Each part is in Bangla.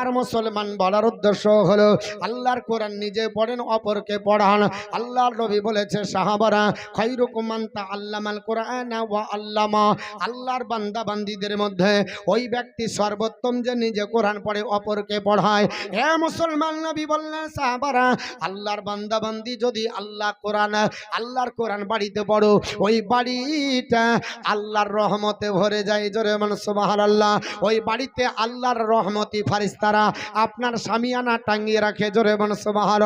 আর মুসলমান বলার উদ্দেশ্য হলো, আল্লাহর কোরআন নিজে পড়েন, অপরকে পড়ান। আল্লাহর নবী বলেছে, সাহাবারা খৈরুকুমান তা আল্লামাল কোরআন ওয়া আল্লামা। আল্লাহর বান্দা বান্দিদের মধ্যে ওই ব্যক্তি সর্বোত্তম যে নিজে কোরআন পড়ে, অপরকে পড়ায়। হে মুসলমান নবী বললেন, সাহাবারা, আল্লাহর বান্দা বান্দি যদি আল্লাহ কোরআন, আল্লাহর কোরআন বাড়িতে পড়ো, ওই বাড়িটা আল্লাহর রহমতে ভরে যায়। জোরে মানুষ আল্লাহ ওই বাড়িতে আল্লাহর রহমতি ফারিস্তারা আপনার সামিয়ানা টাঙ্গিয়ে রাখে। জোরে মানুষ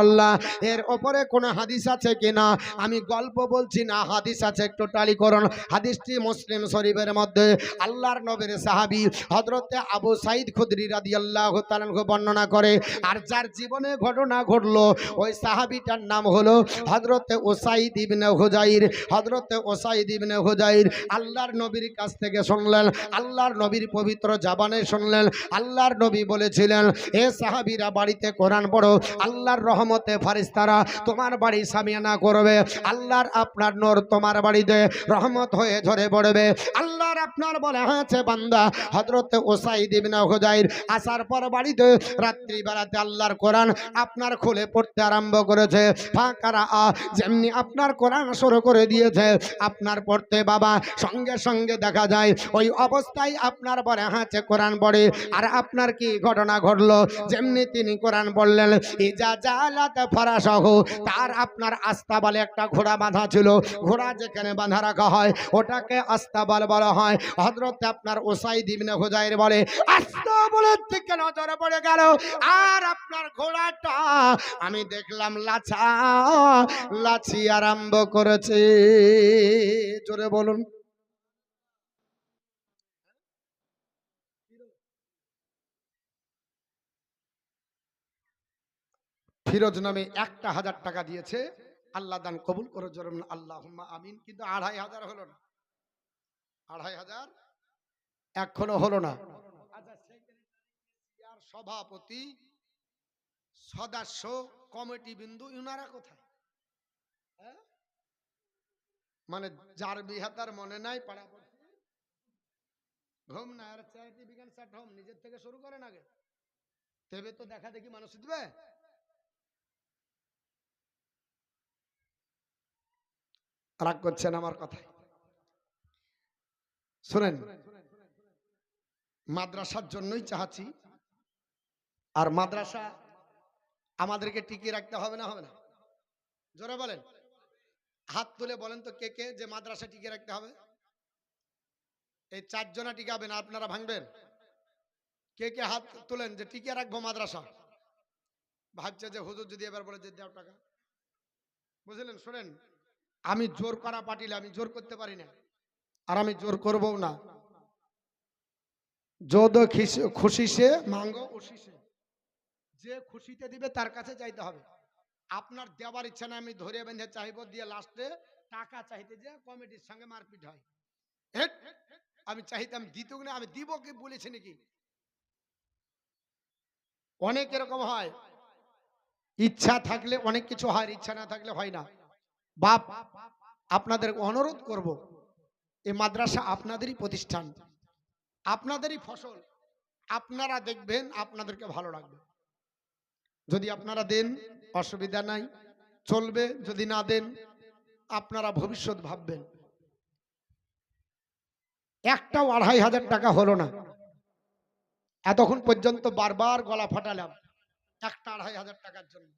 আল্লাহ এর ওপরে কোনো হাদিস আছে কিনা? আমি গল্প বলছি না, হাদিস আছে একটু টালি করুন। হাদিসটি মুসলিম শরীফের মধ্যে আল্লাহর নবীর সাহাবী হজরতে আবু সাইদ খুদরি রাদি আল্লাহ তালানকে বর্ণনা করে, আর যার জীবনে ঘটনা ঘটলো, ওই সাহাবিটার নাম হলো হজরতে ওসাইদ ইবনে হুজাইর হজরতে ওসাইদ ইবনে হুজাইর আল্লাহর নবীর কাছ থেকে শুনলেন, আল্লাহর নবীর পবিত্র জাবানে শুনলেন, আল্লাহর নবী বলেছিলেন এ সাহাবিরা বাড়িতে কোরআন পড়ো, আল্লাহর রহমতে ফারিস্তারা তোমার বাড়ি সামিয়ানা করবে, আল্লাহর আপনার নোর তোমার বাড়িতে রহমত হয়ে ঝরে পড়বে আল্লাহর আপনার বলে আছে বান্দা। হজরতে ওসাইদ ইবনে হুজাইর আসার পর বাড়িতে রাত্রি বেলাতে আল্লাহর কোরআন আপনার খুলে পড়তে আরম্ভ করেছে। ফাঁকারা আ, যেমনি আপনার কোরআন শুরু করে দিয়েছে, আপনার পড়তে বাবা সঙ্গে সঙ্গে দেখা যায়, ওই অবস্থায় আপনার বলে হাঁচে কোরআন পড়ে। আর আপনার কি ঘটনা ঘটলো? যেমনি তিনি কোরআন বললেন ইজা জালাত ফরাসহ তার আপনার আস্তাবালে একটা ঘোড়া বাঁধা ছিল। ঘোড়া যেখানে বাঁধা রাখা হয়, ওটাকে আস্তাবাল বলা হয়। আমি দেখলাম লাছা, লাছি আরম্ভ করেছে। জোরে বলুন। ফিরোজ নামে একটা হাজার টাকা দিয়েছে। আল্লাহ দান কবুল করে জোরে আল্লাহ আমিন। কিন্তু আড়াই হাজার হলো না। আড়াই হাজার? এখনও হলো না। আচ্ছা সভাপতি সদস্য কমিটি বিন্দু ইনারা কোথায়? হ্যাঁ? মানে যার বিহা তার মনে নাই পাড়া ঘুম না আর চ্যারিটি বিজ্ঞান স্যাট হোম নিজের থেকে শুরু করেন আগে। তেবে তো দেখা দেখি মানুষ দিবে রাগ করছেন আমার কথায়। শোনেন, মাদ্রাসার জন্যই চাহাচ্ছি, আর মাদ্রাসা আমাদেরকে টিকিয়ে রাখতে হবে না হবে না? জোরে বলেন। হাত তুলে বলেন তো কে কে যে মাদ্রাসা টিকিয়ে রাখতে হবে? এই চারজনা টিকাবেন, আপনারা ভাঙবেন? কে কে হাত তুলেন যে টিকিয়ে রাখব মাদ্রাসা? ভাবছে যে হুজুর যদি এবার বলে যে দাও টাকা। বুঝলেন? শোনেন, আমি জোর করা পাটিলে, আমি জোর করতে পারি না। আর আমি জোর করবও না। যদ খুশি সে, মাঙ্গো উশি সে। যে খুশিতে দিবে তার কাছে চাইতে হবে। আপনার দেওয়ার ইচ্ছা না আমি ধরে বেঁধে চাইব দিয়ে লাস্টে টাকা চাইতে যে কমিটির সঙ্গে মারপিট হয়। আমি চাইতাম দিত না, আমি দিব কি বলেছি নাকি? অনেক এরকম হয়। ইচ্ছা থাকলে, অনেক কিছু হয়, ইচ্ছা না থাকলে হয় না। বাপ, আপনাদের অনুরোধ করব এই মাদ্রাসা আপনাদেরই প্রতিষ্ঠান। আপনাদেরই ফসল। আপনারা দেখবেন আপনাদেরকে ভালো লাগবে। যদি আপনারা দেন, অসুবিধা নাই। চলবে, যদি না দেন, আপনারা ভবিষ্যৎ ভাববেন। একটাও আড়াই হাজার টাকা হলো না। এতক্ষণ পর্যন্ত বারবার গলা ফাটালাম, একটা আড়াই হাজার টাকার জন্য।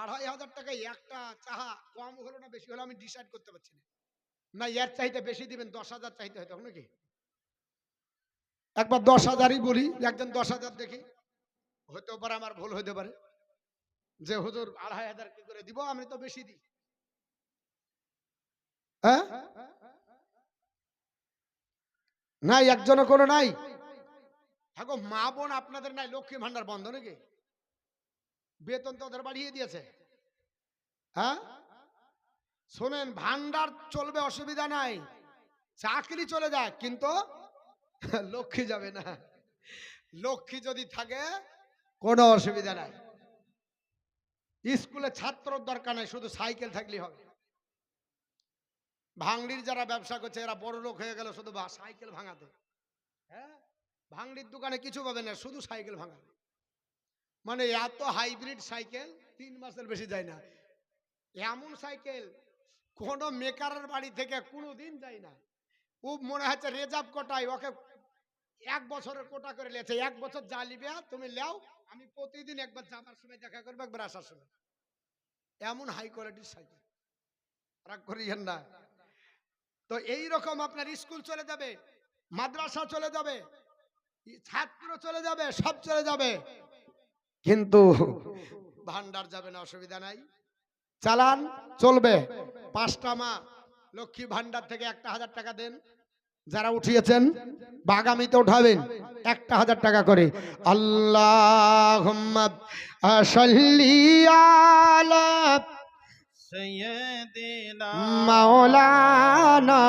আড়াই হাজার টাকায় একটা চাহা কম হলো না, বেশি হলো আমি ডিসাইড করতে পারছি না। না এর চাইতে বেশি দিবেন দশ হাজার চাইতে হয় তখন নাকি? একবার দশ হাজারই বলি একজন দশ হাজার দেখি। হতেও পারে আমার ভুল হতে পারে। যে হুজুর আড়াই হাজার কি করে দিব আমি তো বেশি দিই। হ্যাঁ? নাই একজনও কোনো নাই। থাকো মা বোন আপনাদের নাই লক্ষ্মী ভান্ডার বন্ধ নাকি? বেতন তো ওদের বাড়িয়ে দিয়েছে। হ্যাঁ? শোনেন ভান্ডার চলবে, অসুবিধা নাই। চাকরি চলে যায়, কিন্তু লক্ষ্মী যাবে না। লক্ষ্মী যদি থাকে, কোনো অসুবিধা নাই। স্কুলে ছাত্রর দরকার নাই, শুধু সাইকেল থাকলেই হবে। ভাঙড়ির যারা ব্যবসা করছে, এরা বড় লোক হয়ে গেল, শুধু সাইকেল ভাঙাতে। হ্যাঁ? ভাঙড়ির দোকানে কিছু পাবে না, শুধু সাইকেল ভাঙাবে মানে এত হাইব্রিড সাইকেল, তিন মাসের বেশি যায় না। এমন সাইকেল কোন মেকারের বাড়ি থেকে কোনো দিন যায় না। ও মনে হচ্ছে রেজার্ভ কোটায়, ওকে এক বছরের কোটা করে লেছে। এক বছর যা লিবে তুমি লেও, আমি প্রতিদিন একবার যাবার সময় দেখা করব, একবার আসার সময়। এমন হাই কোয়ালিটির সাইকেল। রাগ করিয়েন না। তো এই রকম আপনার স্কুল চলে যাবে, মাদ্রাসা চলে যাবে, ছাত্র চলে যাবে, সব চলে যাবে। কিন্তু ভান্ডার যাবে না, অসুবিধা নাই। চালান চলবে। পাঁচটা মা লক্ষ্মী ভান্ডার থেকে একটা হাজার টাকা দেন। যারা উঠিয়েছেন বাগামিতে উঠাবেন একটা হাজার টাকা করে। আল্লাহ মৌলানা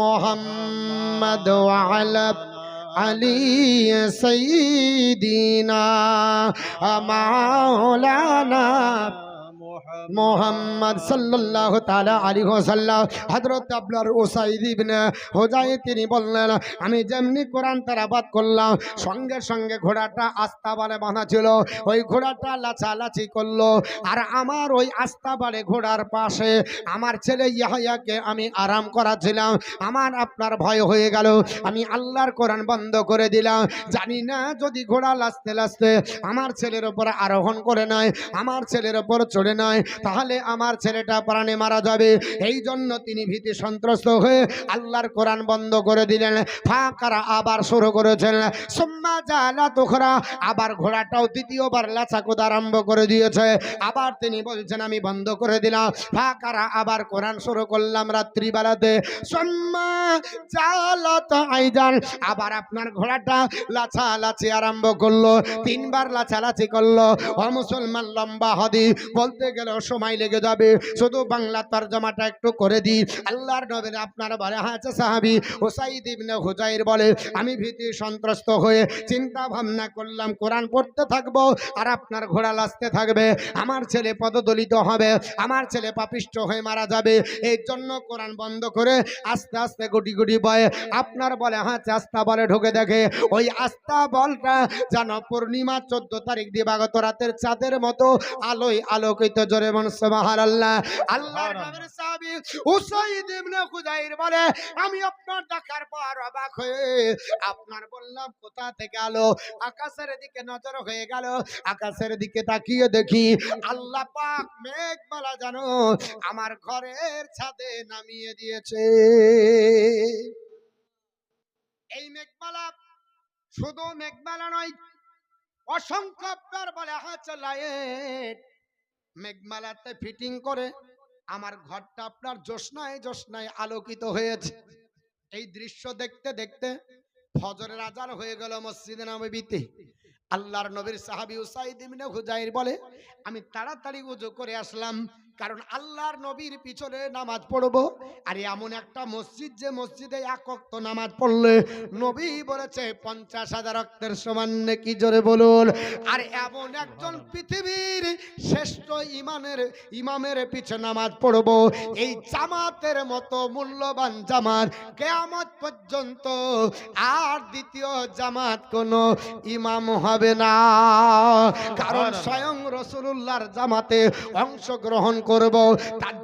মোহাম্মদ আলী সঈদিনা মাওলানা মোহাম্মদ সাল্লাল্লাহু তাআলা আলাইহি ওয়াসাল্লাম, হযরত আবলার উসাইদ ইবনে হুজাই তিনি বললেন, আমি যেমনি কোরআন তেলাওয়াত করলাম, সঙ্গে সঙ্গে ঘোড়াটা আস্তা বালে বাঁধা ছিল, ওই ঘোড়াটা লাচালাচি করল, আর আমার ওই আস্তা বালে ঘোড়ার পাশে আমার ছেলে ইয়াহিয়াকে আমি আরাম করাছিলাম আমার আপনার ভয় হয়ে গেল, আমি আল্লাহর কোরআন বন্ধ করে দিলাম, জানি না যদি ঘোড়া লাচতে লাচতে আমার ছেলের ওপর আরোহণ করে নয়, আমার ছেলের ওপর চড়ে নয় তাহলে আমার ছেলেটা প্রাণে মারা যাবে। এই জন্য তিনি ভীতি সন্ত্রস্ত হয়ে আল্লাহর কোরআন বন্ধ করে দিলেন। ফাঁকারা আবার শুরু করেছেন। সোম্মা জালা তোখরা। আবার ঘোড়াটাও দ্বিতীয়বার লাচাকুদ আরম্ভ করে দিয়েছে। আবার তিনি বলছেন, আমি বন্ধ করে দিলাম। ফাঁকারা আবার কোরআন শুরু করলাম রাত্রিবেলাতে। সোম্মা জালাত আইজান। আবার আপনার ঘোড়াটা লাচালাচি আরম্ভ করল। তিনবার লাচালাচি করল। ও মুসলমান লম্বা হদি বলতে গেলেও সময় লেগে যাবে। শুধু বাংলা তর্জমাটা একটু করে দিই আল্লাহর নবীর আপনার বলে হাঁচে সাহাবি, ওসাইদ ইবনে হুজাইর বলে, আমি ভীতি সন্ত্রস্ত হয়ে চিন্তা ভাবনা করলাম, কোরআন পড়তে থাকব আর আপনার ঘোড়া লাচতে থাকবে। আমার ছেলে পদদলিত হবে, আমার ছেলে পাপিষ্ট হয়ে মারা যাবে। এই জন্য কোরআন বন্ধ করে আস্তে আস্তে গুটি গুটি বয়ে। আপনার বলে হাঁচে আস্তা বলে ঢুকে দেখে। ওই আস্তা বলটা যেন পূর্ণিমা চোদ্দ তারিখ দিবাগত রাতের চাঁদের মতো আলোয় আলোকিত জোরে মন সুবহান আল্লাহ আল্লাহর নবীর সাহাবী উসাইদ ইবনে খুজাইর বলে আমি আপনার দেখার পর অবাক হয়ে আপনার বললাম কোথা থেকে আলো? আকাশের দিকে নজর হয়ে গেল। আকাশের দিকে তাকিয়ে দেখি আল্লাহ পাক মেঘমালা জানো আমার ঘরের ছাদে নামিয়ে দিয়েছে। এই মেঘমালা শুধু মেঘমালা নয় অসংখ্য বলে হাত লাইট মেঘমালাতে ফিটিং করে, আমার ঘরটা আপনার জোসনায় জোৎস্নায় আলোকিত হয়েছে। এই দৃশ্য দেখতে দেখতে ফজরের আজান হয়ে গেল মসজিদে নবীতে। আল্লাহর নবীর সাহাবি উসাইদ ইবনে বলে, আমি তাড়াতাড়ি উজু করে আসলাম কারণ আল্লাহর নবীর পিছনে নামাজ পড়ব। আর এমন একটা মসজিদ যে মসজিদে এক অক্ত নামাজ পড়লে নবী বলেছে পঞ্চাশ হাজার রক্তের সমান কি জোরে বলুন। আর এমন একজন পৃথিবীর শ্রেষ্ঠ ইমানের ইমামের পিছে নামাজ পড়ব। এই জামাতের মতো মূল্যবান জামাত কেয়ামত পর্যন্ত আর দ্বিতীয় জামাত কোনো ইমাম হবে না। কারণ স্বয়ং রসুল্লাহর জামাতে অংশগ্রহণ করব। তার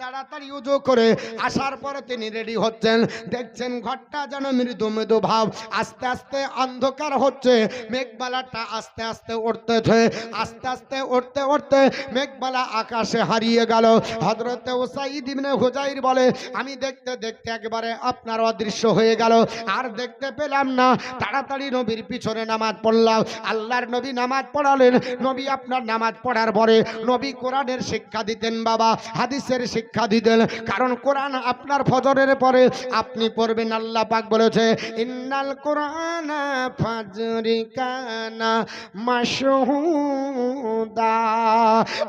তাড়াতাড়ি উজু করে আসার পরে তিনি রেডি হচ্ছেন। দেখছেন ঘরটা যেন মৃদু মৃদু ভাব। আস্তে আস্তে অন্ধকার হচ্ছে। মেঘবালাটা আস্তে আস্তে উঠতেছে আস্তে আস্তে উঠতে উঠতে মেঘবালা আকাশে হারিয়ে গেল। হজরতে ওসাইদ ইবনে হুজাইর বলে, আমি দেখতে দেখতে একবারে আপনার অদৃশ্য হয়ে গেল। আর দেখতে পেলাম না। তাড়াতাড়ি নবীর পিছনে নামাজ পড়লাম। আল্লাহর নবী নামাজ পড়ালেন। নবী আপনার নামাজ পড়ার পরে নবী কোরআনের শিক্ষা দিতেন বাবা। হাদিসের শিক্ষা দিতেন। কারণ কোরআন আপনার ফজরের পরে আপনি পড়বেন, আল্লাহ পাক বলেছে, ইন্নাল কোরআন ফাজরি কানা মাশহুদা।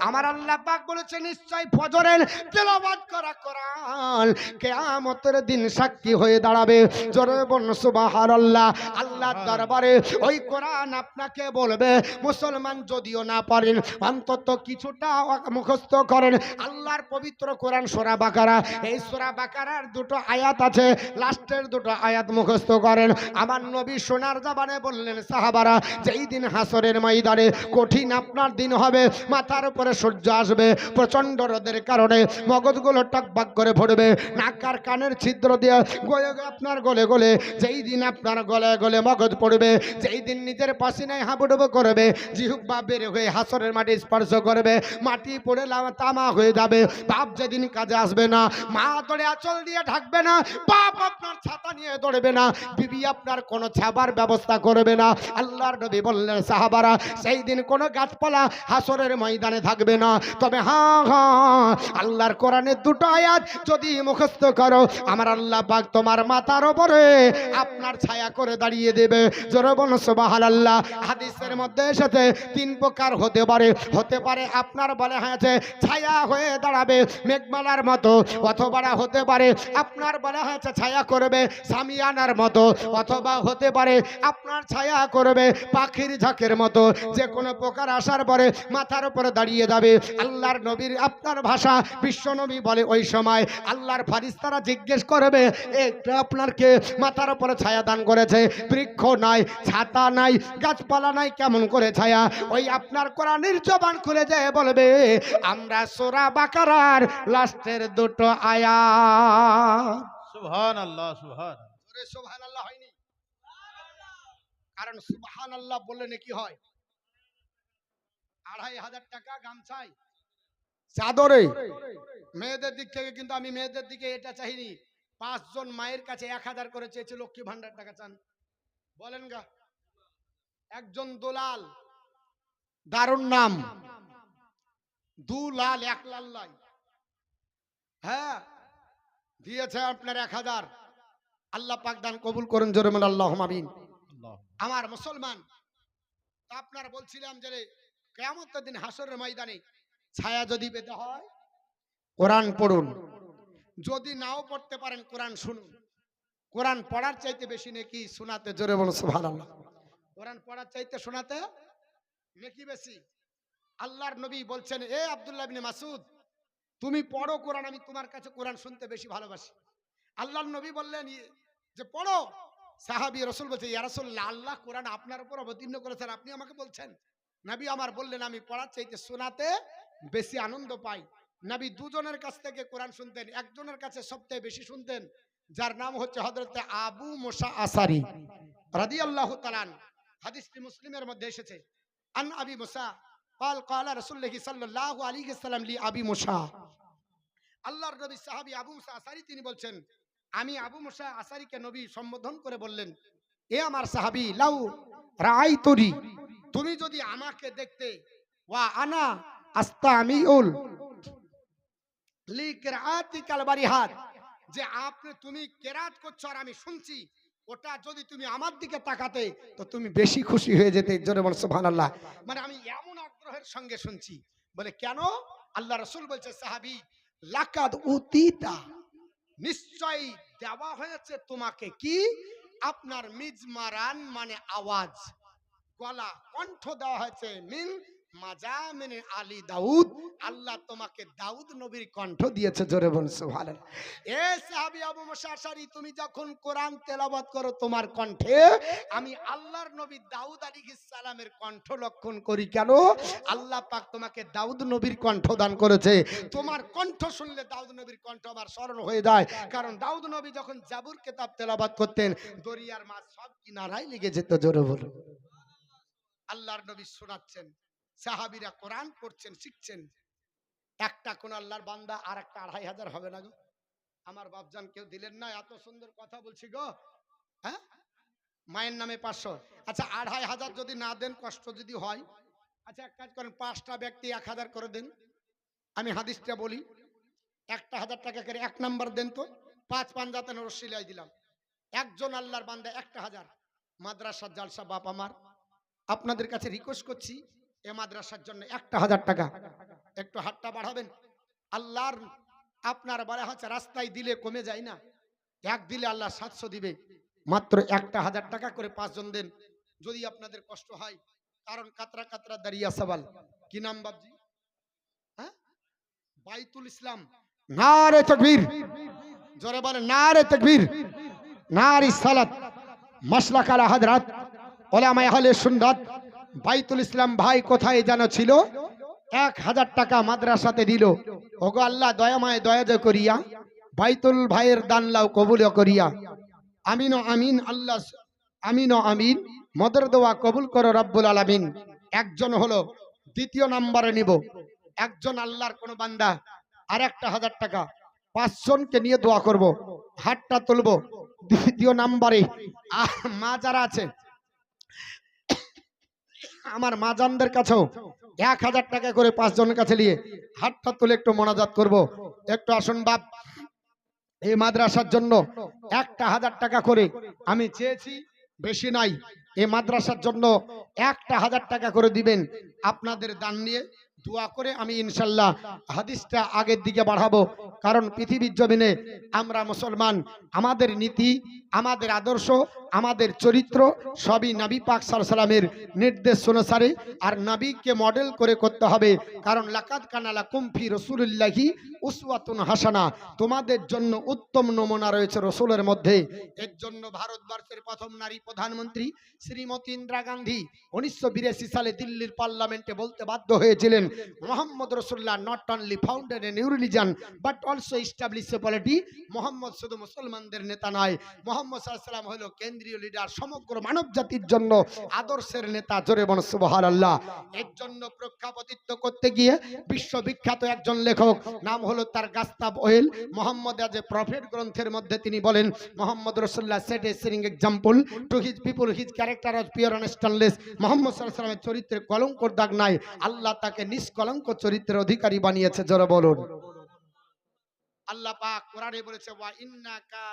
আমার আল্লাহ পাক বলেছে, নিশ্চয় ফজরের তেলাওয়াত করা কোরআন। কিয়ামতের দিন সাক্ষী হয়ে দাঁড়াবে। জোরে বলুন, সুবহানাল্লাহ। আল্লাহর দরবারে ওই কোরআন আপনাকে বলবে, মুসলমান যদিও না পারেন, অন্তত কিছুটা মুখস্থ করেন। আল্লাহর পবিত্র কোরআন সোরা বাকারা। এই সোরা বাকারার দুটো আয়াত আছে। লাস্টের দুটো আয়াত মুখস্থ করেন। আমার নবী সোনার জাবানে বললেন, সাহাবারা, যেই দিন হাসরের ময়দানে কঠিন আপনার দিন হবে, মাথার উপরে সূর্য আসবে প্রচণ্ড রোদের কারণে মগজগুলো টকবাক করে ভরবে নাকার কানের ছিদ্র দিয়ে গলে আপনার গলে গলে, যেই দিন আপনার গলে গলে মগজ পড়বে, যেই দিন নিজের পাশিনায় হাবুডুবু করবে জিহুব্বা বের হয়ে হাসরের মাটি স্পর্শ করবে, মাটি পড়ে তামা হয়ে যাবে বাপ যেদিন কাজে আসবে না। মা দৌড়ে আঁচল দিয়ে ঢাকবে না, বাপ আপনার ছাতা নিয়ে দৌড়বে না, বিবি আপনার কোনো ছাবার ব্যবস্থা করবে না। আল্লাহর নবী বললেন, সাহাবারা, সেই দিন কোনো গাছপালা হাসরের ময়দানে থাকবে না। তবে হ্যাঁ হ্যাঁ আল্লাহর কোরআনের দুটো আয়াত যদি মুখস্থ করো, আমার আল্লাহ পাক তোমার মাথার ওপরে আপনার ছায়া করে দাঁড়িয়ে দেবে। জোরবন সুবাহান আল্লাহ হাদিসের মধ্যে এসেছে, তিন প্রকার হতে পারে। হতে পারে আপনার বলে হয়েছে, ছায়া হয়ে দাঁড়াবে মেঘমালার মতো, অথবা হতে পারে আপনার বলা হয়েছে ছায়া করবে সামিয়ানার মতো, অথবা হতে পারে আপনার ছায়া করবে পাখির ঝাঁকের মতো, যে কোনো প্রকার আসার পরে মাথার উপরে দাঁড়িয়ে যাবে। আল্লাহর নবীর, আপনার ভাষা বিশ্বনবী বলে ওই সময়। আল্লাহর ফারিস্তারা জিজ্ঞেস করবে এটা আপনার কে? মাথার উপরে ছায়া দান করেছে। বৃক্ষ নাই, ছাতা নাই, গাছপালা নাই, কেমন করে ছায়া? ওই আপনার কোরআনের জবান খুলে যায় বলবে, আমরা সোরা বাকারার লাস্টের দুটো আয়া সুবহান আল্লাহ সুবহান সুবহান আল্লাহ হয়নি? কারণ সুবহান আল্লাহ বললে নাকি হয়? আড়াই হাজার টাকা গামছাই চাদরে? মেয়েদের দিক থেকে কিন্তু আমি মেয়েদের দিকে এটা চাইনি পাঁচজন মায়ের কাছে এক হাজার করে চেয়েছে লক্ষ্মী ভান্ডার টাকা চান। বলেন গা। একজন দোলাল দারুণ নাম। দু লাল এক লাল লাই। হ্যাঁ দিয়েছে আপনার এক হাজার। আল্লাহ পাক দান কবুল করুন জোরে মানে আল্লাহ মাবিন আমার মুসলমান তো আপনার বলছিলাম যে কেমন দিন হাসরের ময়দানে ছায়া যদি পেতে হয় কোরআন পড়ুন। যদি নাও পড়তে পারেন কোরআন শুনুন। কোরআন পড়ার চাইতে বেশি নাকি শোনাতে জোরে বলো সুবহানাল্লাহ। কোরআন পড়ার চাইতে শোনাতে নাকি বেশি? আল্লাহর নবী বলছেন এ আব্দুল্লাহ ইবনে মাসুদ তুমি পড়ো কোরআন আমি তোমার কাছে কোরআন শুনতে বেশি ভালোবাসি আল্লাহর নবী বললেন "ই- যে পড়ো সাহাবি রসুল বলছে ইয়া রাসূলুল্লাহ আল্লাহ কোরআন আপনার উপর অবতীর্ণ করেছেন আপনি আমাকে বলছেন নবী আমার বললেন আমি পড়ার চাইতে শোনাতে বেশি আনন্দ পাই নবী দুজনের কাছ থেকে কোরআন শুনতেন একজনের কাছে সবচেয়ে বেশি শুনতেন যার নাম হচ্ছে হযরতে আবু মুসা আসারি রাদিয়াল্লাহু তাআলা হাদিসটি মুসলিমের মধ্যে এসেছে আন আবি মুসা قال قال رسول الله صلى الله عليه وسلم লি আবি মুসা আল্লাহর নবী সাহাবী আবু মুসা আসারি তিনি বলছেন, আমি আবু মুসা আসারিকে নবী সম্বোধন করে বললেন, এ আমার সাহাবী, লাউ রাআইতুরি, তুমি যদি আমাকে দেখতে, ওয়া আনা আস্তামিউল লিকরাতিকাল বারিহাত, যে আপনি তুমি কেরাত করছ আর আমি শুনছি, ওটা যদি তুমি আমার দিকে তাকাতে, তো তুমি বেশি খুশি হয়ে যেতে, জোরে বল সুবহানাল্লাহ। মানে আমি এমন আগ্রহের সঙ্গে শুনছি, বলে কেন? আল্লাহ রসুল বলছে, সাহাবী লাকাদ উতিতা। নিশ্চয়ই দেওয়া হয়েছে তোমাকে কি? আপনার মিজমারান মানে আওয়াজ। গলা কণ্ঠ দেওয়া হয়েছে মিন আলী দাউদ, আল্লাহ তোমাকে দাউদ নবীর কণ্ঠ দিয়েছে, জোরে এ আবু তুমি যখন কোরআন করো তোমার কণ্ঠে, আমি আল্লাহর নবী দাউদ কণ্ঠ লক্ষণ করি কেন? আল্লাহ পাক তোমাকে দাউদ নবীর কণ্ঠ দান করেছে। তোমার কণ্ঠ শুনলে দাউদ নবীর কণ্ঠ আমার স্মরণ হয়ে যায়। কারণ দাউদ নবী যখন জাবুর কেতাব তেলাবাদ করতেন, দরিয়ার মাছ সব কিনারায় লেগে যেত, জোরে বলো আল্লাহর নবী শোনাচ্ছেন। সাহাবীরা কোরআন পড়ছেন, শিখছেন। একটা কোন আল্লাহর বান্দা আর একটা আড়াই হাজার হবে না গো। আমার বাপজান কেউ দিলেন না, এত সুন্দর কথা বলছি গো। হ্যাঁ? মায়ের নামে পাঁচশো। আচ্ছা আড়াই হাজার যদি না দেন, কষ্ট যদি হয়। আচ্ছা এক কাজ করেন, পাঁচটা ব্যক্তি এক হাজার করে দেন। আমি হাদিসটা বলি, একটা হাজার টাকা করে এক নাম্বার দেন তো, পাঁচ পাঞ্জাতে রসিলাই দিলাম। একজন আল্লাহর বান্দা একটা হাজার। মাদ্রাসার জালসা বাপ আমার। আপনাদের কাছে রিকোয়েস্ট করছি এ মাদ্রাসার জন্য একটা হাজার টাকা। একটু হাতটা বাড়াবেন। আল্লাহর আপনার বলা হচ্ছে রাস্তায় দিলে কমে যায় না। এক দিলে আল্লাহ সাতশো দিবে। মাত্র একটা হাজার টাকা করে পাঁচজন দেন। যদি আপনাদের কষ্ট হয়, কারণ কাতরা কাতরা দাঁড়িয়া সবাল কি নাম বাবজি হ্যাঁ? বাইতুল ইসলাম। নারে তকবীর। জোরে বলে না রে তকবীর। নারি সালাত। মাসলাক আলা হাদরাত ওলামায়ে আহলে সুন্নাত। বাইতুল ইসলাম ভাই কোথায় যেন ছিল? এক হাজার টাকা মাদ্রাসাতে দিল। ওগো আল্লাহ, দয়াময় দয়া করিয়া, বাইতুল ভাইয়ের দানলাও কবুল করিয়া। আমিন আমিন, আল্লাহ আমিন আমিন, মদর দোয়া কবুল করো রব্বুল আলামিন। একজন হলো, দ্বিতীয় নাম্বারে নিব। একজন আল্লাহর কোনো বান্দা আর একটা হাজার টাকা। পাঁচজনকে নিয়ে দোয়া করব, হাতটা তুলবো। দ্বিতীয় নাম্বারে মা যারা আছে আমার মাজানদের কাছেও এক হাজার টাকা করে পাঁচজনের কাছে নিয়ে হাতটা তুলে একটু মোনাজাত করব। একটু আসুন বাপ। এই মাদ্রাসার জন্য একটা হাজার টাকা করে আমি চেয়েছি, বেশি নাই। এই মাদ্রাসার জন্য একটা হাজার টাকা করে দিবেন। আপনাদের দান নিয়ে দোয়া করে আমি ইনশাল্লাহ হাদিসটা আগের দিকে বাড়াবো। কারণ পৃথিবীর জমিনে আমরা মুসলমান, আমাদের নীতি, আমাদের আদর্শ, আমাদের চরিত্র সবই নবী পাক সালামের নির্দেশ অনুসারে আর নবীকে মডেল করে করতে হবে। কারণ লাকাত কানালা কুমফি রসুল্লাহি উসওয়াতুন হাসানা। তোমাদের জন্য উত্তম নমুনা রয়েছে রসুলের মধ্যে। এর জন্য ভারতবর্ষের প্রথম নারী প্রধানমন্ত্রী শ্রীমতী ইন্দিরা গান্ধী উনিশশো বিরাশি সালে দিল্লির পার্লামেন্টে বলতে বাধ্য হয়েছিলেন Muhammad Rasulullah not only founded a new religion but also establish a polity Muhammad শুধু মুসলমানদের নেতা নয় মোহাম্মদ সাল্লাম হলো কেন্দ্রীয় লিডার সমগ্র মানব জাতির জন্য আদর্শের নেতা, জোরে বন আল্লাহ এর জন্য প্রখ্যাপতিত্ব করতে গিয়ে বিশ্ববিখ্যাত একজন লেখক, নাম হলো তার গাস্তাব ওয়েল। মোহাম্মদ আজ প্রফেট গ্রন্থের মধ্যে তিনি বলেন মোহাম্মদ রসুল্লাহ set a সিরিং example to his people his character of pure and stainless Muhammad সাল্লাহ সাল্লামের চরিত্রে কলঙ্কর দাগ নাই, আল্লাহ তাকে নিষ্কলঙ্ক চরিত্রের অধিকারী বানিয়েছে, জোরে বলুন। আল্লাহ পাক কোরআনে বলেছে, ওয়া ইন্নাকা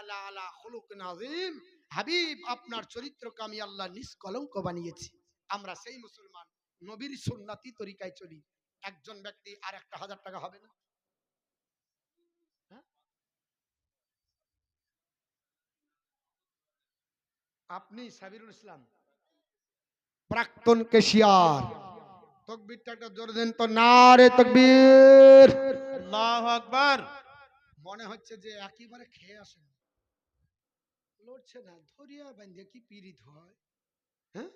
আযীম। হাবিব, আপনার চরিত্রকে আমি আল্লাহ নিষ্কলঙ্ক বানিয়েছি। আমরা সেই মুসলমান, নবীর সুন্নাতি তরিকায় চলি। একজন ব্যক্তি আর একটা হাজার টাকা হবে না? হ্যাঁ? আপনি সাবিরুল ইসলাম, প্রাক্তন কেশিয়ার। তকবীরটা একটা জোরে দেন তো না রে তকবীর। আল্লাহু আকবার। মনে হচ্ছে যে একেবারে খেয়ে আসেন। লড়ছে না ধরিয়া বান্ধে কি পীড়িত হয় হ্যাঁ?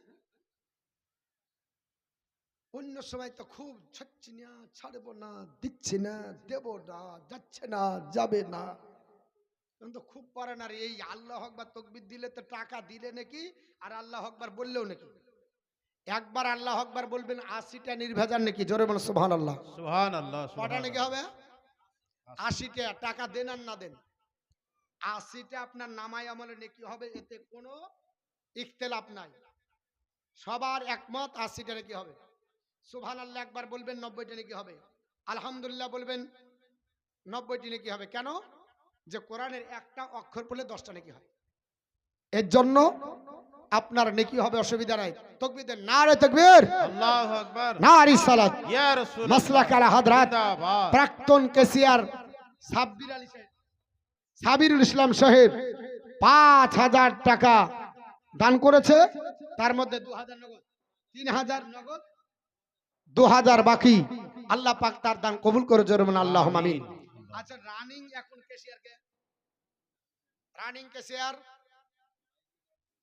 অন্য সময় তো খুব ছাড়ছি না ছাড়বো না দিচ্ছি না দেব না যাচ্ছে না যাবে না। কিন্তু খুব পারে না এই আল্লাহ আকবার তকবির দিলে তো টাকা দিলে নাকি আর আল্লাহ হকবার বললেও নাকি? একবার আল্লাহ আকবার বলবেন আশিটা নির্ভেজাল নাকি? জোরে বলে সুবহান আল্লাহ সুবহানাল্লাহ। কটা নাকি হবে? আশিটা টাকা দেন আর না দেন। আশিটা আপনার নামাই আমলে নেকি হবে এতে কোনো ইখতলাফ নাই। সবার একমত আশিটা নাকি হবে। সুবহান আল্লাহ একবার বলবেন নব্বইটা নাকি হবে? আলহামদুলিল্লাহ বলবেন নব্বইটি নাকি হবে? কেন? যে কোরআনের একটা অক্ষর পড়লে দশটা নাকি হয়। এর জন্য আপনার নেকি হবে অসুবিধা নাই। তকবির দেন। না রে তকবীর। আল্লাহু আকবার। সালাত। ইয়া মাসলাক আলা হাদরাত প্রাক্তন সাব্বির আলী সাহেব। সাবিরুল ইসলাম সাহেব পাঁচ হাজার টাকা দান করেছে। তার মধ্যে দু হাজার নগদ তিন হাজার নগদ দু হাজার বাকি। আল্লাহ পাক তার দান কবুল করে জরুন আল্লাহ আমিন। আচ্ছা রানিং এখন কেসিয়ার কে running cashier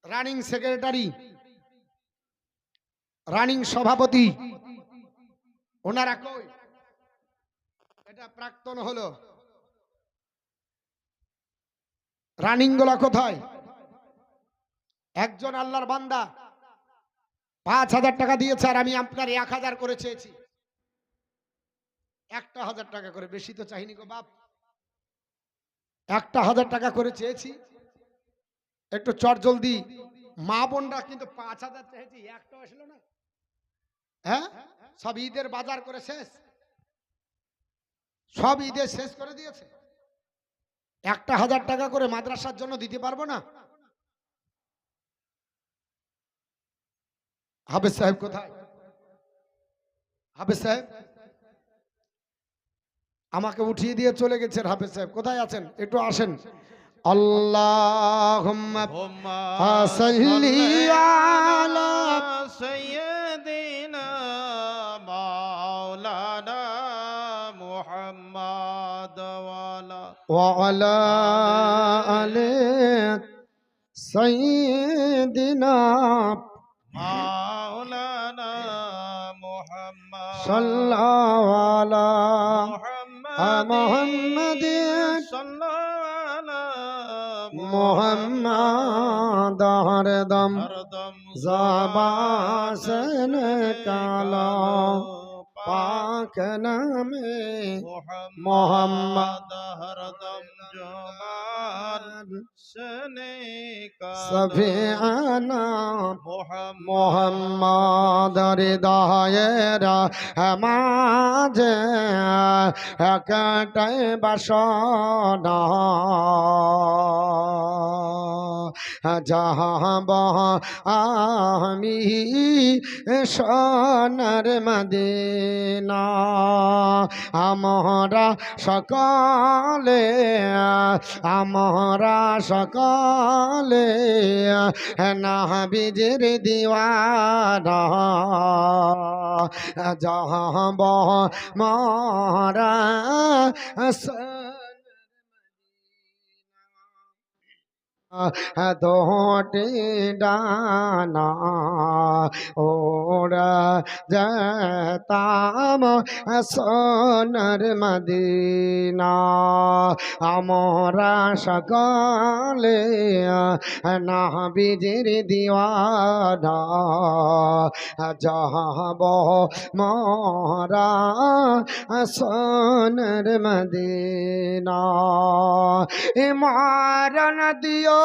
running secretary, running সভাপতি। ওনারা কই? এটা প্রাক্তন হলো। রানিং গোলা কোথায়? একজন আল্লাহর বান্দা। পাঁচ হাজার টাকা দিয়েছে আর আমি আপনার এক হাজার করে চেয়েছি। একটা হাজার টাকা করে, বেশি তো চাইনি গো বাপ। একটা হাজার টাকা করে চেয়েছি। একটু চট জলদি। মা বোনরা কিন্তু পাঁচ হাজার চেয়েছি, একটা আসলো না। হ্যাঁ? সব ঈদের বাজার করে শেষ। সব ঈদে শেষ করে দিয়েছে। একটা হাজার টাকা করে মাদ্রাসার জন্য দিতে পারব না? হাফেজ সাহেব কোথায়? হাফেজ সাহেব? আমাকে উঠিয়ে দিয়ে চলে গেছেন হাফেজ সাহেব। কোথায় আছেন? একটু আসেন। اللهم صل على سيدنا مولانا محمد وعلى آل سيدنا مولانا محمد صلى على محمد মোহাম্মদ হরদম জবাসন কালা পাক নামে মোহাম্মদ হরদম জবা সফিয়ানা মোহাম্মদ হৃদয়ের মাঝে একটাই বাসনা। যাহাব আমি সোনার মদিনা আমরা সকলে আমরা সকালে না বিজের দিওয়ানা যাহাব মারা দোটে ডানা ওরা যেতাম সোনার মদিনা। আমরা সকালে না বিজির দিওয়ানা যাব মরা সোনার মদিনা। মারণ দিও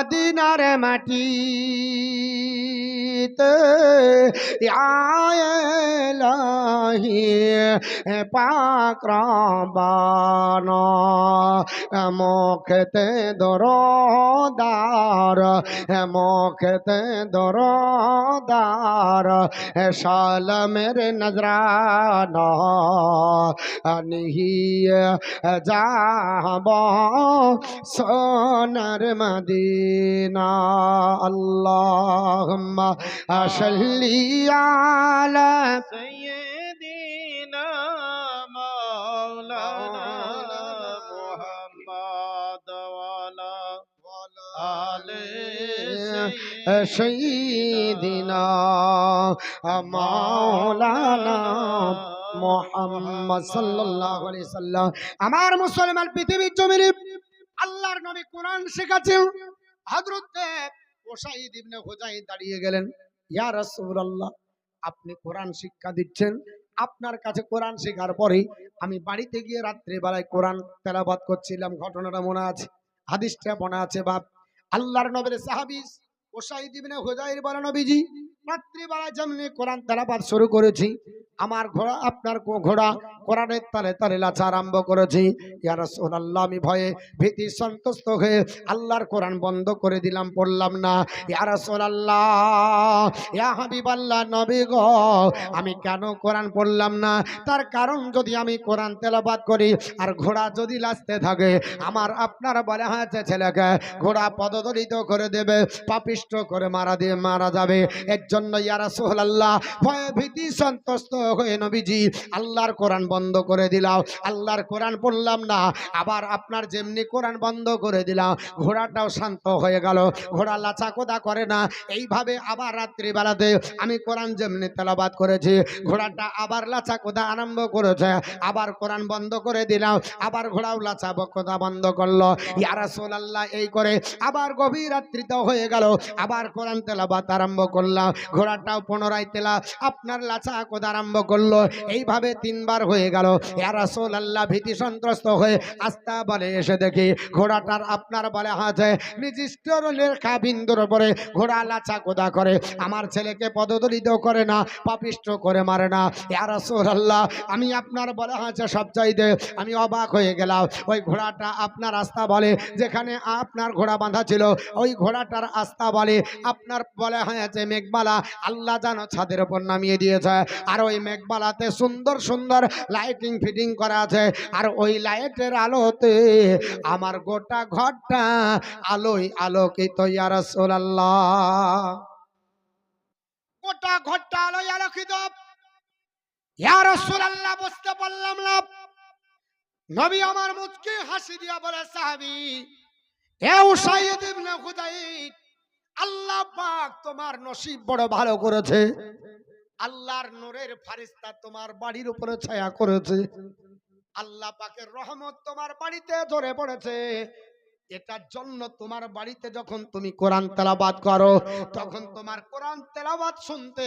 মদিনার মাটি আয়লাহি পাক্রবান মুখতে দরদার মুখতে দরদার সালমের নজরানা নিহিয়ে যাব সোনার মদিনা। আল্লাহুম্মা সাল্লি আলা سيدنا مولانا محمد وعلى آل سيدنا مولانا মোহাম্মদ সাল্লাল্লাহু আলাইহি সাল্লাম আমার মুসলমান পৃথিবীর জমিনে আল্লাহর নবী কোরআন শেখাচ্ছেন ওসাইদ ইবনে দাঁড়িয়ে গেলেন। ইয়া রাসূলুল্লাহ, আপনি কোরআন শিক্ষা দিচ্ছেন। আপনার কাছে কোরআন শেখার পরে আমি বাড়িতে গিয়ে রাত্রে বেলায় কোরআন তেলাবাদ করছিলাম। ঘটনাটা মনে আছে? হাদিসটা মনে আছে বাপ? আল্লাহর নবীর সাহাবী ওসাইদ ইবনে হুজাইর বলে নবীজি? রাত্রিবেলায় যেমনি কোরআন তেলাবাদ শুরু করেছি, আমার ঘোড়া, আপনার ঘোড়া কোরআনের তালে তালে লাচা আরম্ভ করেছি। ইয়া রাসূলুল্লাহ, আমি ভয়ে ভীতি সন্তুষ্ট হয়ে আল্লাহর কোরআন বন্ধ করে দিলাম, পড়লাম না। ইয়া রাসূলুল্লাহ, ইয়া হাবিবাল্লাহ, নবী গো, আমি কেন কোরআন পড়লাম না? তার কারণ যদি আমি কোরআন তেলাবাদ করি, আর ঘোড়া যদি লাচতে থাকে, আমার আপনার বলে হয়েছে ছেলেকে, ঘোড়া পদদলিত করে দেবে পাপিষ্ট করে মারা দিয়ে মারা যাবে। এর জন্য ইয়ারা সোহলাল্লাহ ভয়ে ভীতি সন্তুষ্ট হয়ে নবীজি আল্লাহর কোরআন বন্ধ করে দিলাম। আল্লাহর কোরআন পড়লাম না, আবার আপনার যেমনি কোরআন বন্ধ করে দিলাম, ঘোড়াটাও শান্ত হয়ে গেল। ঘোড়া লাচা কোদা করে না, এইভাবে আবার রাত্রিবেলাতে আমি কোরআন যেমনি তেলাবাদ করেছি, ঘোড়াটা আবার লাচা কোদা আরম্ভ করেছে, আবার কোরআন বন্ধ করে দিলাম, আবার ঘোড়াও লাচা কোদা বন্ধ করল। ইয়ারা সোলাল্লাহ এই করে আবার গভীর রাত্রিতে হয়ে গেল। আবার কোরআন তেলাবাদ আরম্ভ করলাম, ঘোড়াটাও পুনরায় তেলা, আপনার লাচা কোদা আরম্ভ করল। এইভাবে তিনবার হয়ে গেল। ইয়ারা সোলাল্লাহ ভীতি সন্ত্রস্ত হয়ে আস্তা বলে এসে দেখি, ঘোড়াটার আপনার বলে হাতে নির্দিষ্ট লেখা বিন্দুর উপরে ঘোড়া লাচা কোদা করে। আমার ছেলেকে পদদলিত করে না, পাপিষ্ট করে মারে না। ইয়ারা সোলাল্লাহ আমি আপনার বলে হাতে সব চাইতে, আমি অবাক হয়ে গেলাম। ওই ঘোড়াটা আপনার আস্থা বলে, যেখানে আপনার ঘোড়া বাঁধা ছিল, ওই ঘোড়াটার বলে আপনার বলে হয়েছে মেঘবালা আল্লাহ জানো ছাদের ওপর নামিয়ে দিয়েছে। আর ওই মেঘবালাতে সুন্দর সুন্দর লাইটিং ফিটিং করা আছে। আর ওই লাইটের আলোতে আমার গোটা ঘরটা আলোয় আলোকিত ইয়ারসোল্লাহ গোটা ঘরটা আলোয় আলোকিত। ইয়ারসোল্লাহ বুঝতে পারলাম না। নবী আমার মুচকি হাসি দিয়া বলে, সাহাবি, এ উসাইদ ইবনে খুদাইদ আল্লাহ পাক তোমার নসিব বড় ভালো করেছে। আল্লাহর নূরের ফারিস্তা তোমার বাড়ির উপরে ছায়া করেছে। আল্লাহ পাকের রহমত তোমার বাড়িতে ধরে পড়েছে। এটার জন্য তোমার বাড়িতে যখন তুমি কোরআন তেলাবাদ করো, তখন তোমার কোরআন তেলাবাদ শুনতে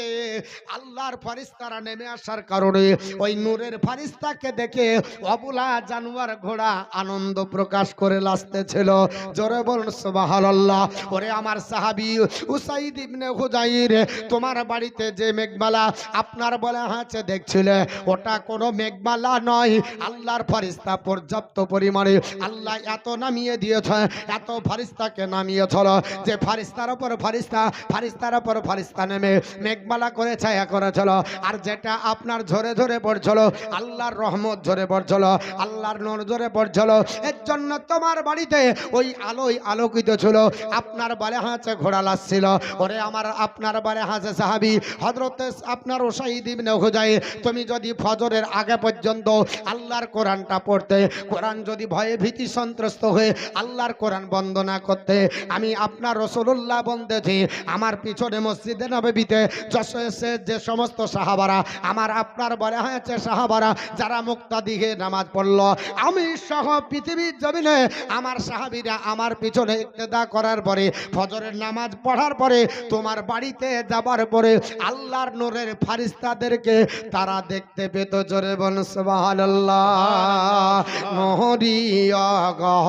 আল্লাহর ফারিস্তারা নেমে আসার কারণে ওই নূরের ফারিস্তাকে দেখে অবুলা জানোয়ার ঘোড়া আনন্দ প্রকাশ করে লাসতেছিল। জোরে বলুন, সুবহানাল্লাহ। ওরে আমার সাহাবি উসাইদ ইবনে হুজাইর তোমার বাড়িতে যে মেঘমালা আপনার বলে হাঁচে দেখছিলে, ওটা কোনো মেঘমালা নয়। আল্লাহর ফারিস্তা পর্যাপ্ত পরিমাণে আল্লাহ এত নামিয়ে দিয়েছে এত ফারিস্তাকে নামিয়েছিল যে ফারিস্তার উপর ফারিস্তা, ফারিস্তার উপর ফারিস্তা নেমে মেঘমালা করে ছায়া করেছিল আর যেটা আপনার ঝরে ঝরে পড়ছিল, আল্লাহর রহমত ঝরে পড়ছিল, আল্লাহর নূর ঝরে পড়ছিল, এর জন্য তোমার বাড়িতে ওই আলোয় আলোকিত ছিল। আপনার বারে হাঁচে ঘোড়া লাসছিল ওরে আমার আপনার বারে হাঁচে সাহাবি হজরতে আপনার ওসাইদ ইবনে হুজাই তুমি যদি ফজরের আগে পর্যন্ত আল্লাহর কোরআনটা পড়তে, কোরআন যদি ভয়ে ভীতি সন্ত্রস্ত হয়ে আল্লাহর কোরআন বন্দনা করতে আমি আপনার রসুল্লাহ বন্দেছি আমার পিছনে মসজিদে নবীতে যশোসে যে সমস্ত সাহাবারা আমার আপনার বলে হয়েছে সাহাবারা যারা মুক্তা দিকে নামাজ পড়ল আমি সহ পৃথিবীর জমিনে আমার সাহাবিরা আমার পিছনে ইক্তেদা করার পরে ফজরের নামাজ পড়ার পরে তোমার বাড়িতে যাবার পরে আল্লাহর নূরের ফারিস্তাদেরকে তারা দেখতে পেত জোরে বল সুবহানাল্লাহ। নহরিয়া গহ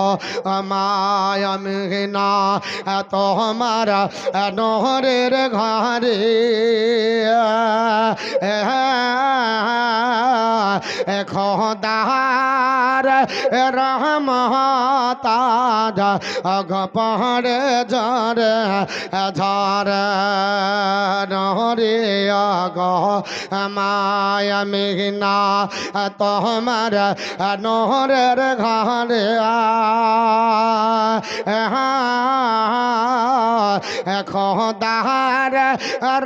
মায়ামিনা তোমার নহরের ঘরে খোদার রহমতাজ অগপড় জর, ঝর নহরে অগ মায়া মেঘনা তোমার নহরের ঘরে খোদার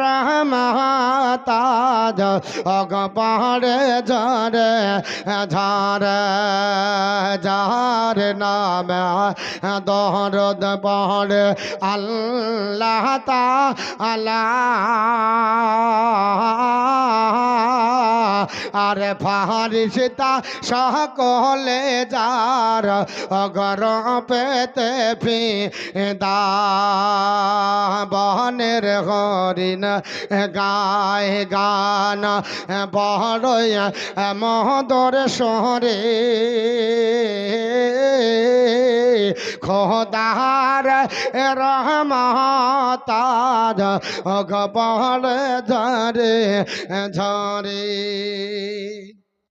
রহমতাজ অগপড় জর ঝর যার নাম দরদ পড়। আল্লাহ তা আর ফারিসিতা সকলে যার অগর পেতে ফি দা বনের হরিণ গায় গান, বড়ই মহদর শহরে খোদার রহমতার অগপড় ধরে ঝরে।